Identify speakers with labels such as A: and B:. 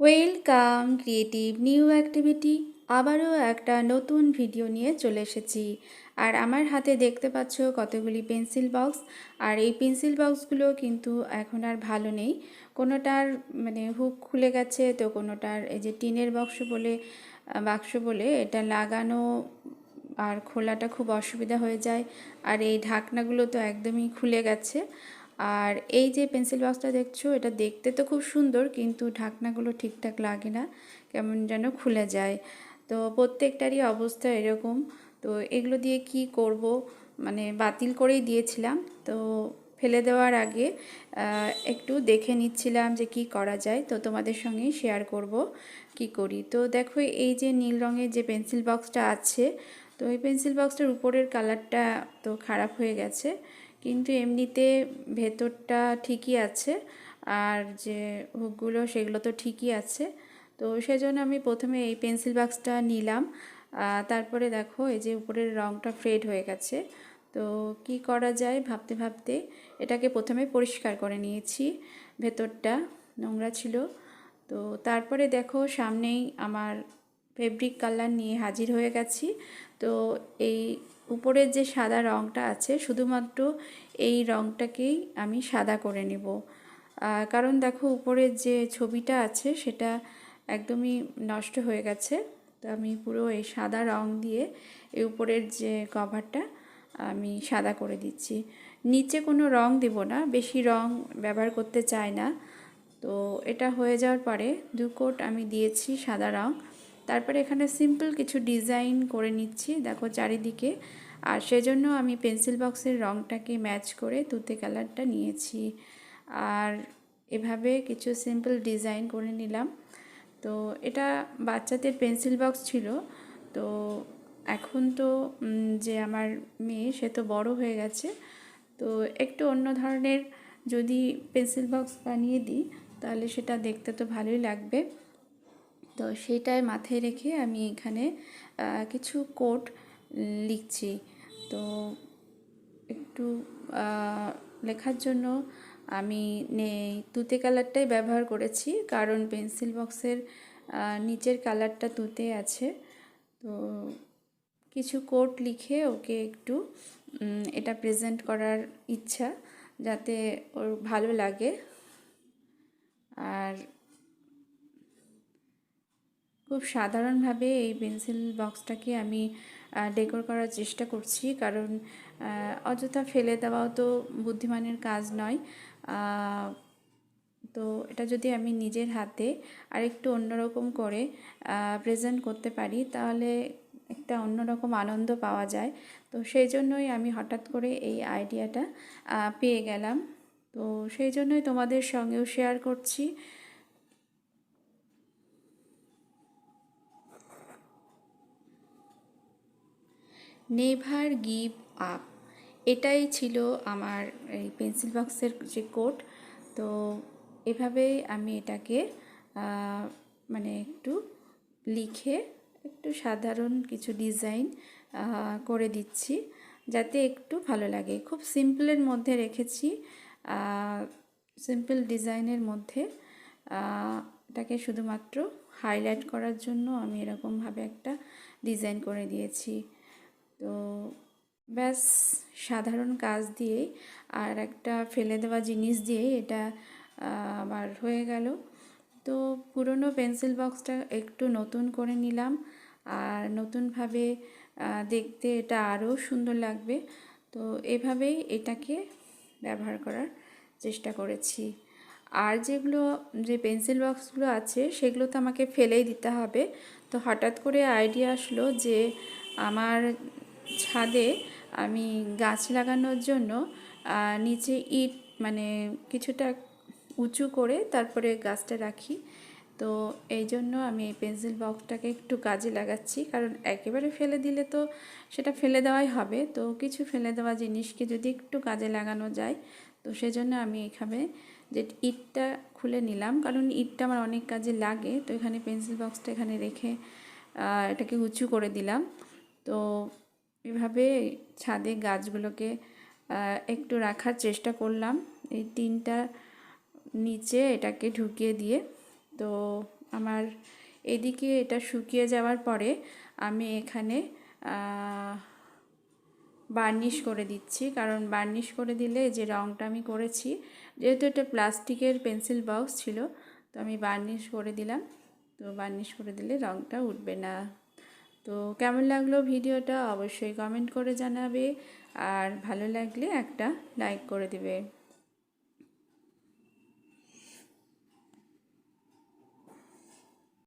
A: Welcome, creative new activity. আবারও একটা নতুন ভিডিও নিয়ে চলে এসেছি। আর আমার হাতে দেখতে পাচ্ছ কতগুলি পেন্সিল বক্স। আর এই পেন্সিল বক্সগুলো কিন্তু এখন আর ভালো নেই। কোনোটার মানে হুক খুলে গেছে, তো কোনোটার এই যে টিনের বক্স বলে বাক্স বলে, এটা লাগানো আর খোলাটা খুব অসুবিধা হয়ে যায়। আর এই ঢাকনাগুলো তো একদমই খুলে গেছে। আর এই যে পেন্সিল বক্সটা দেখছ, এটা দেখতে তো খুব সুন্দর, কিন্তু ঢাকনাগুলো ঠিকঠাক লাগে না, কেমন যেন খুলে যায়। তো প্রত্যেকটারই অবস্থা এরকম। তো এগুলো দিয়ে কি করব মানে বাতিল করেই দিয়েছিলাম। তো ফেলে দেওয়ার আগে একটু দেখে নিচ্ছিলাম যে কি করা যায়। তো তোমাদের সঙ্গে শেয়ার করব কি করি। তো দেখো, এই যে নীল রঙের যে পেন্সিল বক্সটা আছে, তো এই পেন্সিল বক্সটার উপরের কালারটা তো খারাপ হয়ে গেছে। কিন্তু এমনিতে ভেতরটা ঠিকই আছে। আর যে হুকগুলো সেগুলো তো ঠিকই আছে। তো সেজন্য আমি প্রথমে এই পেন্সিল বাক্সটা নিলাম। তারপরে দেখো, এই যে উপরের রঙটা ফ্রেড হয়ে গেছে। তো কি করা যায় ভাবতে ভাবতে, এটাকে প্রথমে পরিষ্কার করে নিয়েছি, ভেতরটা নোংরা ছিল। তো তারপরে দেখো, সামনেই আমার ফেব্রিক কালার নিয়ে হাজির হয়ে গেছি। তো এই উপরের যে সাদা রঙটা আছে, শুধুমাত্র এই রঙটাকেই আমি সাদা করে নেব। কারণ দেখো উপরের যে ছবিটা আছে, সেটা একদমই নষ্ট হয়ে গেছে। তো আমি পুরো এই সাদা রং দিয়ে এই উপরের যে কভারটা আমি সাদা করে দিচ্ছি। নিচে কোনো রং দেব না, বেশি রং ব্যবহার করতে চাই না। তো এটা হয়ে যাওয়ার পরে দু কোট আমি দিয়েছি সাদা রং। তারপরে এখানে সিম্পল কিছু ডিজাইন করে নিচ্ছি, দেখো চারিদিকে। আর সেজন্য আমি পেন্সিল বক্সের রঙটাকে ম্যাচ করে তুতে কালারটা নিয়েছি। আর এভাবে কিছু সিম্পল ডিজাইন করে নিলাম। তো এটা বাচ্চাদের পেন্সিল বক্স ছিল। তো এখন তো যে আমার মেয়ে, সে তো বড় হয়ে গেছে। তো একটু অন্য ধরনের যদি পেন্সিল বক্স বানিয়ে দিই, তাহলে সেটা দেখতে তো ভালোই লাগবে। তো সেইটাই মাথায় রেখে আমি এখানে কিছু কোট লিখছি। তো একটু লেখার জন্য আমি নেই তুতে কালারটাই ব্যবহার করেছি। কারণ পেন্সিল বক্সের নিচের কালারটা তুতে আছে। তো কিছু কোট লিখে ওকে একটু এটা প্রেজেন্ট করার ইচ্ছা, যাতে ওর ভালো লাগে। আর খুব সাধারণভাবে এই পেন্সিল বক্সটাকে আমি ডেকোর করার চেষ্টা করছি। কারণ অযথা ফেলে দেওয়াও তো বুদ্ধিমানের কাজ নয়। তো এটা যদি আমি নিজের হাতে আরেকটু অন্যরকম করে প্রেজেন্ট করতে পারি, তাহলে একটা অন্যরকম আনন্দ পাওয়া যায়। তো সেই জন্যই আমি হঠাৎ করে এই আইডিয়াটা পেয়ে গেলাম। তো সেই জন্যই তোমাদের সঙ্গেও শেয়ার করছি। Never give up. এটাই ছিল আমার এই পেন্সিল বক্সের যে কোড তো এভাবেই আমি এটাকে মানে একটু লিখে একটু সাধারণ কিছু ডিজাইন করে দিচ্ছি যাতে একটু ভালো লাগে। খুব সিম্পলের মধ্যে রেখেছি সিম্পল ডিজাইনের মধ্যে এটাকে শুধুমাত্র হাইলাইট করার জন্য আমি এরকমভাবে একটা ডিজাইন করে দিয়েছি। তো ব্যাস সাধারণ কাজ দিয়েই আর একটা ফেলে দেওয়া জিনিস দিয়েই এটা আবার হয়ে গেল। তো পুরনো পেন্সিল বক্সটা একটু নতুন করে নিলাম আর নতুনভাবে দেখতে এটা আরও সুন্দর লাগবে। তো এভাবেই এটাকে ব্যবহার করার চেষ্টা করেছি। আর যেগুলো, যে পেন্সিল বক্সগুলো আছে সেগুলো তো আমাকে ফেলেই দিতে হবে। তো হঠাৎ করে আইডিয়া আসলো যে আমার ছাদে আমি গাছ লাগানোর জন্য নিচে ইট মানে কিছুটা উঁচু করে তারপরে গাছটা রাখি। তো এই জন্য আমি এই পেন্সিল বক্সটাকে একটু কাজে লাগাচ্ছি, কারণ একেবারে ফেলে দিলে তো সেটা ফেলে দেওয়াই হবে। তো কিছু ফেলে দেওয়া জিনিসকে যদি একটু কাজে লাগানো যায়, তো সেজন্য আমি এখানে যে ইটটা খুলে নিলাম, কারণ ইটটা আমার অনেক কাজে লাগে। তো এখানে পেন্সিল বক্সটা এখানে রেখে এটাকে উঁচু করে দিলাম। তো এভাবে ছাদে গাছগুলোকে একটু রাখার চেষ্টা করলাম। এই তিনটা নিচে এটাকে ঢুকিয়ে দিয়ে। তো আমার এদিকে এটা শুকিয়ে যাওয়ার পরে আমি এখানে বার্নিশ করে দিচ্ছি। কারণ বার্নিশ করে দিলে যে রঙটা আমি করেছি, যেহেতু এটা প্লাস্টিকের পেন্সিল বক্স ছিল, তো আমি বার্নিশ করে দিলাম। তো বার্নিশ করে দিলে রঙটা উঠবে না। তো কেমন লাগল ভিডিওটা অবশ্যই কমেন্ট করে জানাবে আর ভালো লাগলে একটা লাইক করে দিবে।